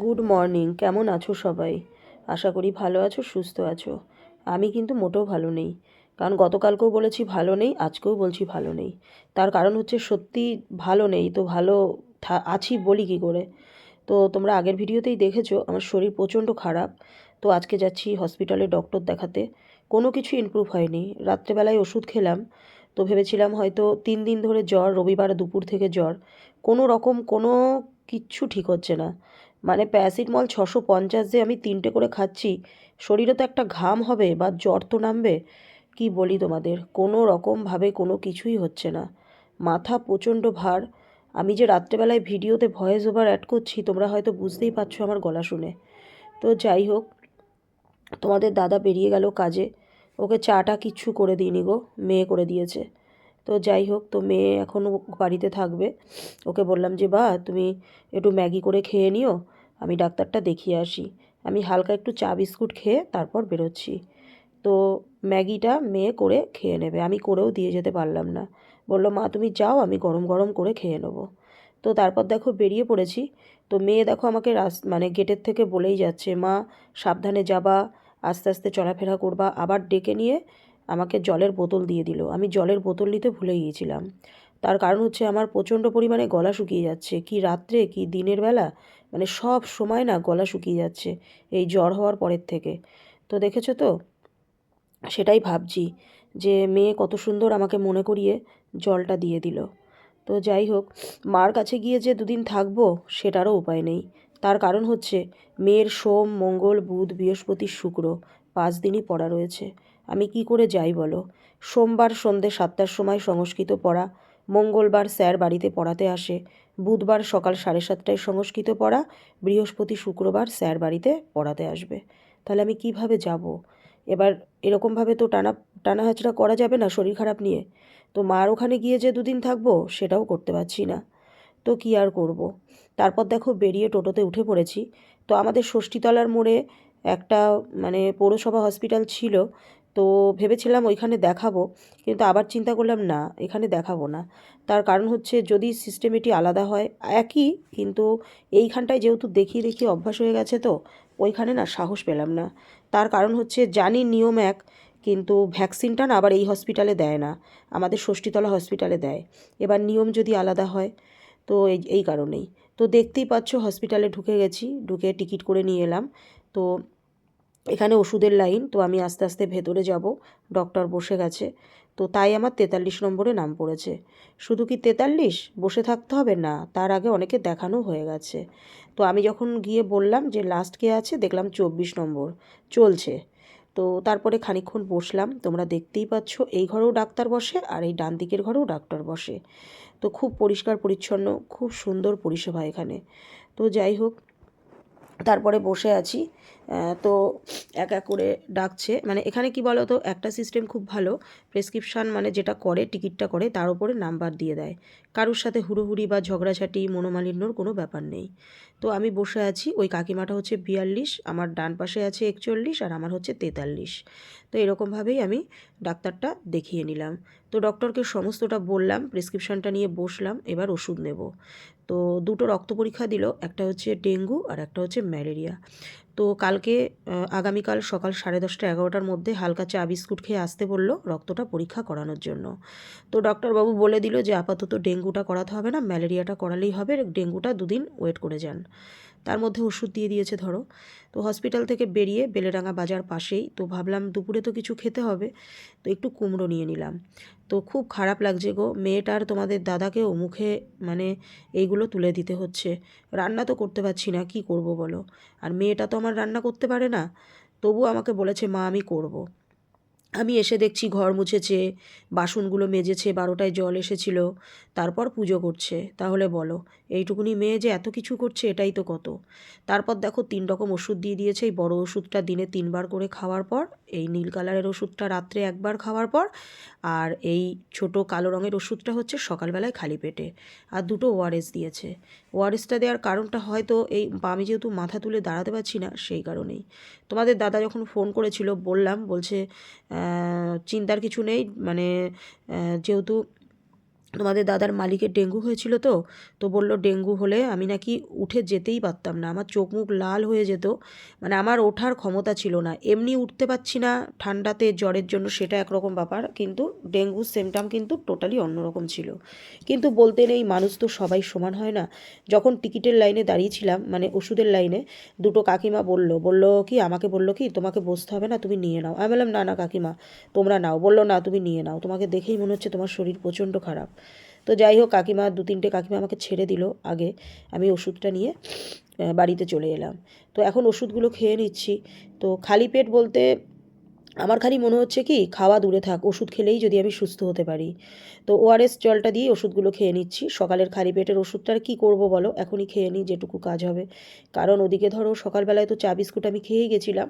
Good morning কেমন আছো সবাই? আশা করি ভালো আছো, সুস্থ আছো। আমি কিন্তু মোটেও ভালো নেই। কারণ গতকালকেও বলেছি ভালো নেই, আজকেও বলছি ভালো নেই। তার কারণ হচ্ছে সত্যি ভালো নেই, তো ভালো আছি বলি কী করে? তো তোমরা আগের ভিডিওতেই দেখেছ, আমার শরীর প্রচণ্ড খারাপ। তো আজকে যাচ্ছি হসপিটালে ডক্টর দেখাতে। কোনো কিছু ইমপ্রুভ হয়নি। রাত্রেবেলায় ওষুধ খেলাম। তো ভেবেছিলাম হয়তো তিন দিন ধরে জ্বর, রবিবার দুপুর থেকে জ্বর। কোনো রকম কোনো কিচ্ছু ঠিক হচ্ছে না। মানে প্যারাসিটামল ছশো পঞ্চাশ যে আমি তিনটে করে খাচ্ছি, শরীরে তো একটা ঘাম হবে বা জ্বর তো নামবে। কি বলি তোমাদের? কোনো রকমভাবে কোনো কিছুই হচ্ছে না। মাথা প্রচণ্ড ভার। আমি যে রাত্রেবেলায় ভিডিওতে ভয়েস ওভার অ্যাড করছি, তোমরা হয়তো বুঝতেই পারছ আমার গলা শুনে। তো যাই হোক, তোমাদের দাদা বেরিয়ে গেল কাজে। ওকে চাটা কিচ্ছু করে দিইনি গো, মেয়ে করে দিয়েছে। তো যাই হোক, তো মেয়ে এখনও বাড়িতে থাকবে। ওকে বললাম যে বা তুমি একটু ম্যাগি করে খেয়ে নিও। আমি ডাক্তারটা দেখিয়ে আসি। আমি হালকা একটু চা বিস্কুট খেয়ে তারপর বেরোচ্ছি। তো ম্যাগিটা মেয়ে করে খেয়ে নেবে। আমি করেও দিয়ে যেতে পারলাম না। বলল, মা, তুমি যাও, আমি গরম গরম করে খেয়ে নেব। তো তারপর দেখো বেরিয়ে পড়েছি। তো মেয়ে দেখো আমাকে রাস মানে গেটের থেকে বলেই যাচ্ছে, মা, সাবধানে যাবা, আস্তে আস্তে চলাফেরা করবা। আবার ডেকে নিয়ে আমাকে জলের বোতল দিয়ে দিল। আমি জলের বোতল নিতে ভুলে গিয়েছিলাম। তার কারণ হচ্ছে আমার প্রচণ্ড পরিমাণে গলা শুকিয়ে যাচ্ছে। কি রাত্রে, কি দিনের বেলা? মানে সব সময় না গলা শুকিয়ে যাচ্ছে, এই জ্বর হওয়ার পরের থেকে। তো দেখেছ তো? সেটাই ভাবছি যে মেয়ে কত সুন্দর আমাকে মনে করিয়ে জলটা দিয়ে দিল। তো যাই হোক, মার কাছে গিয়ে যে দুদিন থাকব সেটারও উপায় নেই। তার কারণ হচ্ছে মেয়ের সোম, মঙ্গল, বুধ, বৃহস্পতি, শুক্র পাঁচ দিনই পড়া রয়েছে। আমি কি করে যাই বলো? সোমবার সন্ধে সাতটার সময় সংস্কৃত পড়া মঙ্গলবার স্যার বাড়িতে পড়াতে আসে। বুধবার সকাল সাড়ে সাতটায় সংস্কৃত পড়া, বৃহস্পতি শুক্রবার স্যার বাড়িতে পড়াতে আসবে। তাহলে আমি কীভাবে যাব? এবার এরকমভাবে তো টানা টানা হাঁচড়া করা যাবে না শরীর খারাপ নিয়ে। তো মার ওখানে গিয়ে যে দুদিন থাকব, সেটাও করতে পারছি না। তো কী আর করব। তারপর দেখো বেরিয়ে টোটোতে উঠে পড়েছি। তো আমাদের ষষ্ঠীতলার মোড়ে একটা মানে পৌরসভা হসপিটাল ছিল। তো ভেবেছিলাম ওইখানে দেখাবো, কিন্তু আবার চিন্তা করলাম, না, এখানে দেখাবো না। তার কারণ হচ্ছে যদি সিস্টেমেটি আলাদা হয়, একই, কিন্তু এইখানটায় যেহেতু দেখিয়ে দেখিয়ে অভ্যাস হয়ে গেছে তো, ওইখানে না সাহস পেলাম না। তার কারণ হচ্ছে জানি নিয়ম এক, কিন্তু ভ্যাকসিনটা না আবার এই হসপিটালে দেয় না, আমাদের ষষ্ঠীতলা হসপিটালে দেয়। এবার নিয়ম যদি আলাদা হয়, তো এই এই কারণেই। তো দেখতেই পাচ্ছ হসপিটালে ঢুকে গেছি, ঢুকে টিকিট করে নিয়ে এলাম। তো এখানে ওষুধের লাইন, তো আমি আস্তে আস্তে ভেতরে যাব। ডক্টর বসে গেছে। তো তাই আমার তেতাল্লিশ নম্বরে নাম পড়েছে। শুধু কি তেতাল্লিশ? বসে থাকতে হবে? না, তার আগে অনেকে দেখানো হয়ে গেছে। তো আমি যখন গিয়ে বললাম যে লাস্ট কে আছে, দেখলাম চব্বিশ নম্বর। চলছে। তো তারপরে খানিকক্ষণ বসলাম। তোমরা দেখতেই পাচ্ছ, এই ঘরেও ডাক্তার বসে আর এই ডান দিকের ঘরেও ডাক্তার বসে। তো খুব পরিষ্কার, পরিচ্ছন্ন, খুব সুন্দর পরিষেবা এখানে। তো যাই হোক তারপরে বসে আছি তো এক এক করে ডাকছে। মানে এখানে কি বলো তো একটা সিস্টেম খুব ভালো। প্রেসক্রিপশান মানে যেটা করে, টিকিটটা করে, তার উপরে নাম্বার দিয়ে দেয়। কারোর সাথে হুড়োহুড়ি বা ঝগড়াঝাটি, মনোমালিন্যর কোনো ব্যাপার নেই। তো আমি বসে আছি, ওই কাকিমাটা হচ্ছে বিয়াল্লিশ, আমার ডান পাশে আছে একচল্লিশ, আর আমার হচ্ছে তেতাল্লিশ। তো এরকমভাবেই আমি ডাক্তারটা দেখিয়ে নিলাম। তো ডক্টরকে সমস্তটা বললাম প্রেসক্রিপশানটা নিয়ে বসলাম, এবার ওষুধ নেব। তো দুটো রক্ত পরীক্ষা দিল, একটা হচ্ছে ডেঙ্গু আর একটা হচ্ছে ম্যালেরিয়া। তো কালকে আগামীকাল সকাল সাড়ে দশটা এগারোটার মধ্যে হালকা চা, বিস্কুট খেয়ে আসতে বলল রক্তটা পরীক্ষা করানোর জন্য। তো ডক্টরবাবু বলে দিল যে আপাতত ডেঙ্গুটা করাতে হবে না, ম্যালেরিয়াটা করালেই হবে, ডেঙ্গুটা দুদিন ওয়েট করে যান। তার মধ্যে ওষুধ দিয়ে দিয়েছে, ধরো। তো হসপিটাল থেকে বেরিয়ে বেলেডাঙ্গা বাজার পাশেই, তো ভাবলাম দুপুরে তো কিছু খেতে হবে, তো একটু কুমড়ো নিয়ে নিলাম। তো খুব খারাপ লাগছে গো, মেয়েটার তোমাদের দাদাকেও মুখে মানে এইগুলো তুলে দিতে হচ্ছে। রান্না তো করতে পারছি না, কি করব বলো? আর মেয়েটা তো আমার রান্না করতে পারে না, তবু আমাকে বলেছে, মা, আমি করব। আমি এসে দেখছি ঘর মুছেছে, বাসনগুলো মেজেছে, বারোটায় জল এসেছিল। তারপর পুজো করছে। তাহলে বলো, এইটুকুনি মেয়ে যে এত কিছু করছে, এটাই তো কত। তারপর দেখো তিন রকম ওষুধ দিয়ে দিয়েছে। এই বড় ওষুধটা দিনে তিনবার করে খাওয়ার পর, এই নীল কালারের ওষুধটা রাত্রে একবার খাওয়ার পর, আর এই ছোট কালো রঙের ওষুধটা হচ্ছে সকালবেলায় খালি পেটে। আর দুটো ওআরএস দিয়েছে। ওআরএসটা দেওয়ার কারণটা হয়তো এই আমি যেহেতু মাথা তুলে দাঁড়াতে পারছি না সেই কারণেই। তোমাদের দাদা যখন ফোন করেছিল, বললাম, বলছে চিন্তার কিছু নেই মানে যেহেতু তোমাদের দাদার মালিকের ডেঙ্গু হয়েছিল তো তো বলল, ডেঙ্গু হলে আমি নাকি উঠে যেতেই পারতাম না। আমার চোখ মুখ লাল হয়ে যেত। মানে আমার ওঠার ক্ষমতা ছিল না। এমনি উঠতে পারছি না, ঠান্ডাতে জ্বরের জন্য সেটা একরকম ব্যাপার, কিন্তু ডেঙ্গুর সিমটাম কিন্তু টোটালি অন্যরকম ছিল। কিন্তু বলতে নেই, মানুষ তো সবাই সমান হয় না। যখন টিকিটের লাইনে দাঁড়িয়েছিলাম মানে ওষুধের লাইনে, দুটো কাকিমা বলল বলল কি, আমাকে বলল কি, তোমাকে বসতে হবে না, তুমি নিয়ে নাও। আমি বললাম, না না, কাকিমা, তোমরা নাও। বলল, না, তুমি নিয়ে নাও। তোমাকে দেখেই মনে হচ্ছে তোমার শরীর প্রচণ্ড খারাপ। তো যাই হোক, কাকিমা, দু তিনটে কাকিমা আমাকে ছেড়ে দিল আগে। আমি ওষুধটা নিয়ে বাড়িতে চলে এলাম। তো এখন ওষুধগুলো খেয়ে নিচ্ছি। তো খালি পেট বলতে আমার খালি মনে হচ্ছে কি, খাওয়া দূরে থাক, ওষুধ খেলেই যদি আমি সুস্থ হতে পারি। তো ওআরএস জলটা দিয়ে ওষুধগুলো খেয়ে নিচ্ছি। সকালের খালি পেটের ওষুধটার কি করব বলো? এখনই খেয়ে নিই, যেটুকু কাজ হবে। কারণ ওদিকে ধরো, সকালবেলায় তো চা, বিস্কুট আমি খেয়েই গেছিলাম।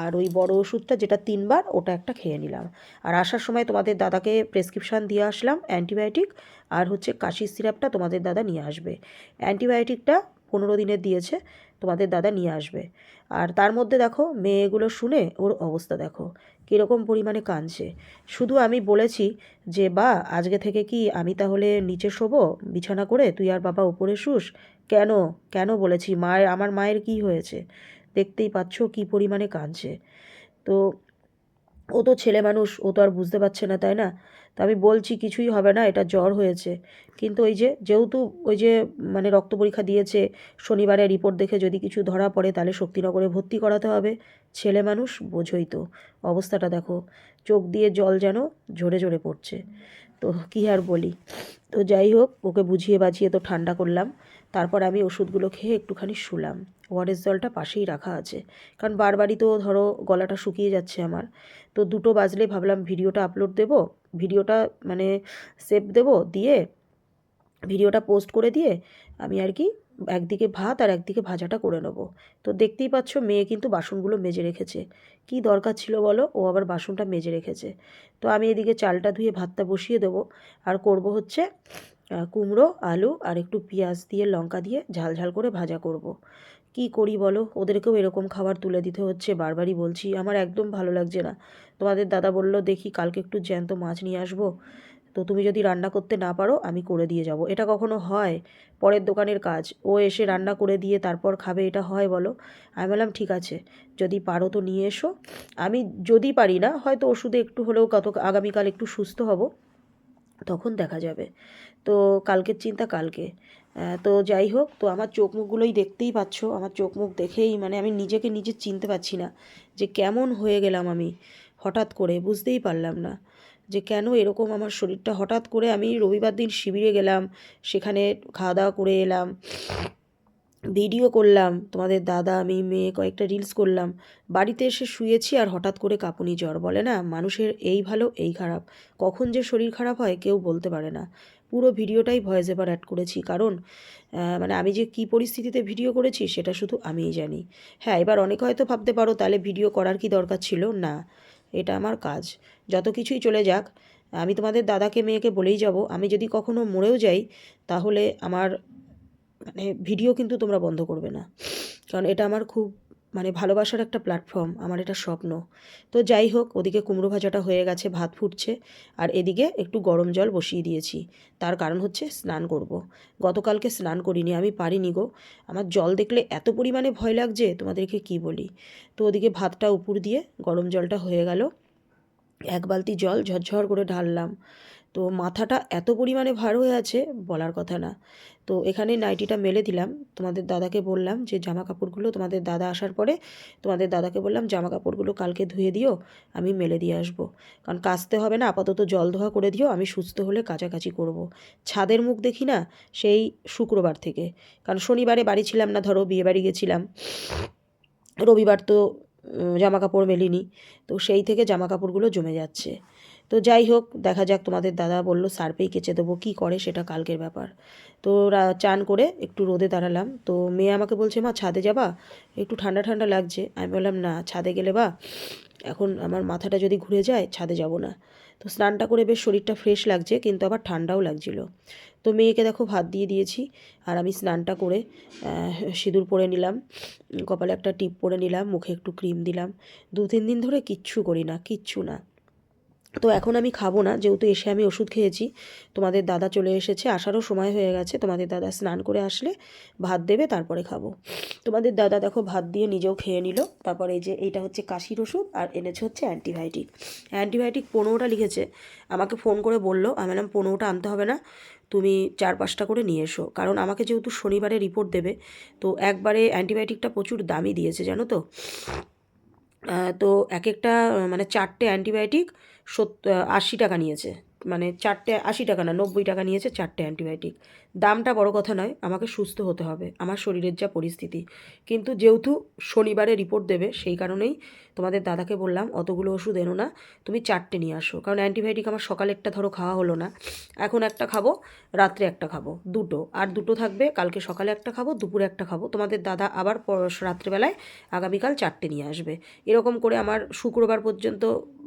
আর ওই বড় ওষুধটা যেটা তিনবার, ওটা একটা খেয়ে নিলাম। আর আসার সময় তোমাদের দাদাকে প্রেসক্রিপশান দিয়ে আসলাম অ্যান্টিবায়োটিক আর হচ্ছে কাশির সিরাপটা তোমাদের দাদা নিয়ে আসবে। অ্যান্টিবায়োটিকটা পনেরো দিনের দিয়েছে। তোমাদের দাদা নিয়ে আসবে। আর তার মধ্যে দেখো, মেয়েগুলো শুনে ওর অবস্থা দেখো, কীরকম পরিমাণে কাঁদছে। শুধু আমি বলেছি যে, বা, আজকে থেকে কি আমি তাহলে নিচে শোবো? বিছানা করে তুই আর বাবা উপরে শুস? কেন? কেন? বলেছি, মায়ের, আমার মায়ের কি হয়েছে? দেখতেই পাচ্ছ কী পরিমাণে কাঁদছে। তো ও তো ছেলে মানুষ, ও তো আর বুঝতে পারছে না, তাই না? তো আমি বলছি কিছুই হবে না, এটা জ্বর হয়েছে। কিন্তু ওই যে, যেহেতু ওই যে মানে রক্ত পরীক্ষা দিয়েছে শনিবারে রিপোর্ট দেখে যদি কিছু ধরা পড়ে তাহলে শক্তিনগরে ভর্তি করাতে হবে। ছেলে মানুষ, বোঝই তো। অবস্থাটা দেখো, চোখ দিয়ে জল যেন ঝরে ঝরে পড়ছে। তো কী আর বলি? তো যাই হোক, ওকে বুঝিয়ে বাজিয়ে তো ঠান্ডা করলাম। তারপর আমি ওষুধগুলো খেয়ে একটুখানি শুলাম। ওআরএস জলটা পাশেই রাখা আছে। কারণ বারবারই তো ধরো গলাটা শুকিয়ে যাচ্ছে আমার। তো দুটো বাজলে ভাবলাম ভিডিওটা আপলোড দেব। ভিডিওটা মানে সেভ দেব দিয়ে ভিডিওটা পোস্ট করে দিয়ে আমি আর কি একদিকে ভাত আর একদিকে ভাজাটা করে নেব। তো দেখতেই পাচ্ছ মেয়ে কিন্তু বাসনগুলো মেজে রেখেছে। কি দরকার ছিল বলো? ও আবার বাসনটা মেজে রেখেছে। তো আমি এদিকে চালটা ধুয়ে ভাতটা বসিয়ে দেবো। আর করব হচ্ছে কুমড়ো, আলু আর একটু পেঁয়াজ দিয়ে, লঙ্কা দিয়ে ঝাল ঝাল করে ভাজা করব। কি করি বলো? ওদেরকেও এরকম খাবার তুলে দিতে হচ্ছে, বারবারই বলছি। আমার একদম ভালো লাগছে না। তোমাদের দাদা বলল, দেখি, কালকে একটু জ্যান্ত মাছ নিয়ে আসব। তো তুমি যদি রান্না করতে না পারো, আমি করে দিয়ে যাব। এটা কখনো হয়? পরের দোকানের কাজ। ও এসে রান্না করে দিয়ে তারপর খাবে, এটা হয় বলো? আমি বললাম, ঠিক আছে, যদি পারো তো নিয়ে এসো। আমি যদি পারি না, হয়তো ওষুধে একটু হলেও কত, আগামীকাল একটু সুস্থ হব। তখন দেখা যাবে। তো কালকের চিন্তা কালকে। তো যাই হোক, তো আমার চোখ মুখগুলোই দেখতেই পাচ্ছ। আমার চোখ মুখ দেখেই মানে আমি নিজেকে নিজে চিনতে পারছি না যে কেমন হয়ে গেলাম আমি হঠাৎ করে, বুঝতেই পারলাম না যে কেন এরকম আমার শরীরটা হঠাৎ করে আমি রবিবার দিন শিবিরে গেলাম, সেখানে খাওয়া দাওয়া করে এলাম। ভিডিও করলাম, তোমাদের দাদা, আমি, মেয়ে কয়েকটা রিলস করলাম। বাড়িতে এসে শুয়েছি আর হঠাৎ করে কাঁপুনি জ্বর, বলে না? মানুষের এই ভালো, এই খারাপ। কখন যে শরীর খারাপ হয় কেউ বলতে পারে না। পুরো ভিডিওটাই ভয়েস এভার অ্যাড করেছি। কারণ মানে আমি যে কী পরিস্থিতিতে ভিডিও করেছি সেটা শুধু আমিই জানি। হ্যাঁ এবার অনেকে হয়তো ভাবতে পারো তাহলে ভিডিও করার কি দরকার ছিল? না, এটা আমার কাজ। যত কিছুই চলে যাক, আমি তোমাদের দাদাকে, মেয়েকে বলেই যাব। আমি যদি কখনো মরেও যাই, তাহলে আমার মানে ভিডিও কিন্তু তোমরা বন্ধ করবে না। কারণ এটা আমার খুব মানে ভালোবাসার একটা প্ল্যাটফর্ম আমার এটা স্বপ্ন। তো যাই হোক, ওদিকে কুমড়ো ভাজাটা হয়ে গেছে, ভাত ফুটছে। আর এদিকে একটু গরম জল বসিয়ে দিয়েছি। তার কারণ হচ্ছে স্নান করব। গতকালকে স্নান করিনি, আমি পারিনি গো। আমার জল দেখলে এত পরিমাণে ভয় লাগছে, তোমাদেরকে কি বলি? তো ওদিকে ভাতটা উপর দিয়ে গরম জলটা হয়ে গেল। এক বালতি জল ঝরঝর করে ঢাললাম। তো মাথাটা এত পরিমাণে ভার হয়ে আছে বলার কথা না। তো এখানে নাইটিটা মেলে দিলাম। তোমাদের দাদাকে বললাম যে, জামা কাপড়গুলো তোমাদের দাদা আসার পরে তোমাদের দাদাকে বললাম, জামা কাপড়গুলো কালকে ধুয়ে দিও, আমি মেলে দিয়ে আসব। কারণ কাচতে হবে না, আপাতত জল ধোয়া করে দিও, আমি সুস্থ হলে কাচাকাচি করব। ছাদের মুখ দেখি না, সেই শুক্রবার থেকে। কারণ শনিবারে বাড়ি ছিলাম না, ধরো বিয়ে বাড়ি গেছিলাম। রবিবার তো জামা কাপড় মেলিনি। তো সেই থেকে জামা কাপড়গুলো জমে যাচ্ছে। তো যাই হোক, দেখা যাক তোমাদের দাদা বলল সার্পেই কেচে দেবো, কী করে সেটা কালকের ব্যাপার। তো চান করে একটু রোদে দাঁড়ালাম। তো মেয়ে আমাকে বলছে, মা, ছাদে যাবা? একটু ঠান্ডা ঠান্ডা লাগছে। আমি বললাম, না, ছাদে গেলে বা, এখন আমার মাথাটা যদি ঘুরে যায়, ছাদে যাব না। তো স্নানটা করে বেশ শরীরটা ফ্রেশ লাগছে, কিন্তু আবার ঠান্ডাও লাগছিল। তো মেয়েকে দেখো, ভাত দিয়ে দিয়েছি, আর আমি স্নানটা করে সিঁদুর পরে নিলাম, কপালে একটা টিপ পরে নিলাম, মুখে একটু ক্রিম দিলাম। দু তিন দিন ধরে কিচ্ছু করি না, কিচ্ছু না। তো এখন আমি খাব না, যেহেতু এসে আমি ওষুধ খেয়েছি। তোমাদের দাদা চলে এসেছে, আসারও সময় হয়ে গেছে। তোমাদের দাদা স্নান করে আসলে ভাত দেবে, তারপরে খাব। তোমাদের দাদা দেখো ভাত দিয়ে নিজেও খেয়ে নিল। তারপরে এই যে এইটা হচ্ছে কাশির ওষুধ আর এনেছে হচ্ছে অ্যান্টিবায়োটিক। অ্যান্টিবায়োটিক পনেরোটা লিখেছে। আমাকে ফোন করে বলল, আমি বললাম, পনেরোটা আনতে হবে না, তুমি চার পাঁচটা করে নিয়ে এসো। কারণ আমাকে যেহেতু শনিবারে রিপোর্ট দেবে, তো একবারে অ্যান্টিবায়োটিকটা প্রচুর দামি দিয়েছে, জানো তো? তো এক একটা মানে চারটে অ্যান্টিবায়োটিক সত্তর আশি টাকা নিয়েছে। মানে চারটে, আশি টাকা না, নব্বই টাকা নিয়েছে চারটে অ্যান্টিবায়োটিক। দামটা বড় কথা নয়, আমাকে সুস্থ হতে হবে। আমার শরীরের যা পরিস্থিতি। কিন্তু যেহেতু শনিবারে রিপোর্ট দেবে, সেই কারণেই তোমাদের দাদাকে বললাম, অতগুলো ওষুধ এনো না, তুমি চারটে নিয়ে আসো। কারণ অ্যান্টিবায়োটিক আমার সকালে একটা ধরো খাওয়া হলো না। এখন একটা খাব, রাত্রে একটা খাব, দুটো। আর দুটো থাকবে, কালকে সকালে একটা খাব, দুপুরে একটা খাব। তোমাদের দাদা আবার রাত্রেবেলায় আগামীকাল চারটে নিয়ে আসবে। এরকম করে আমার শুক্রবার পর্যন্ত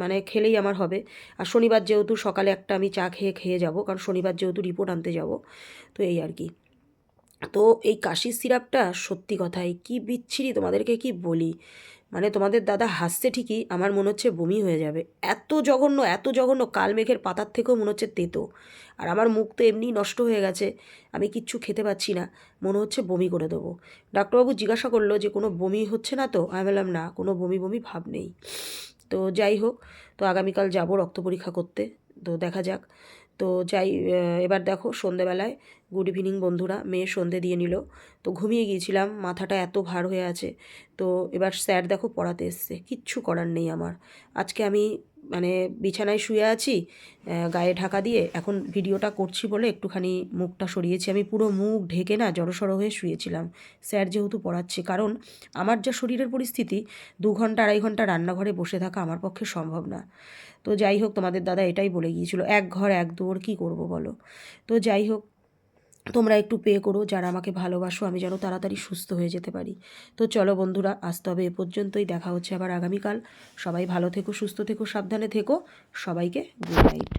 মানে খেলেই আমার হবে। আর শনিবার যেহেতু সকালে একটা আমি চা খেয়ে খেয়ে যাব, কারণ শনিবার যেহেতু রিপোর্ট আনতে যাব, তো এই আর কি। তো এই কাশির সিরাপটা সত্যি কথাই কি বিচ্ছিরি, তোমাদেরকে কি বলি? মানে তোমাদের দাদা হাসছে ঠিকই, আমার মনে হচ্ছে বমি হয়ে যাবে। এত জঘন্য এত জঘন্য, কাল মেঘের পাতার থেকেও মনে হচ্ছে তেতো। আর আমার মুখ তো এমনিই নষ্ট হয়ে গেছে, আমি কিচ্ছু খেতে পাচ্ছি না, মনে হচ্ছে বমি করে দেবো। ডাক্তারবাবু জিজ্ঞাসা করল যে, কোনো বমি হচ্ছে না তো? আমি বললাম, না, কোনো বমি বমি ভাব নেই। তো যাই হোক, তো আগামীকাল যাব রক্ত পরীক্ষা করতে। তো দেখা যাক। তো যাই এবার দেখো সন্ধেবেলায় গুড ইভিনিং বন্ধুরা, মেয়ে সন্ধে দিয়ে নিল। তো ঘুমিয়ে গিয়েছিলাম, মাথাটা এত ভার হয়ে আছে। তো এবার স্যার দেখো পড়াতে এসছে, কিচ্ছু করার নেই আমার। আজকে আমি মানে বিছানায় শুয়ে আছি গায়ে ঢাকা দিয়ে এখন ভিডিওটা করছি বলে একটুখানি মুখটা সরিয়েছি। আমি পুরো মুখ ঢেকে না জড়সড় হয়ে শুয়েছিলাম। স্যার যেহেতু পড়াচ্ছে, কারণ আমার যা শরীরের পরিস্থিতি, দু ঘণ্টা আড়াই ঘণ্টা রান্নাঘরে বসে থাকা আমার পক্ষে সম্ভব না। তো যাই হোক, তোমাদের দাদা এটাই বলে গিয়েছিল, এক ঘর, এক দুয়ার, কী করব বলো? তো যাই হোক তোমরা একটু পে করো, যারা আমাকে ভালোবাসো, আমি যেন তাড়াতাড়ি সুস্থ হয়ে যেতে পারি। তো চলো বন্ধুরা, আজ তবে এ পর্যন্তই, দেখা হচ্ছে আবার আগামীকাল। সবাই ভালো থেকো, সুস্থ থেকো, সাবধানে থেকো। সবাইকে গুড নাইট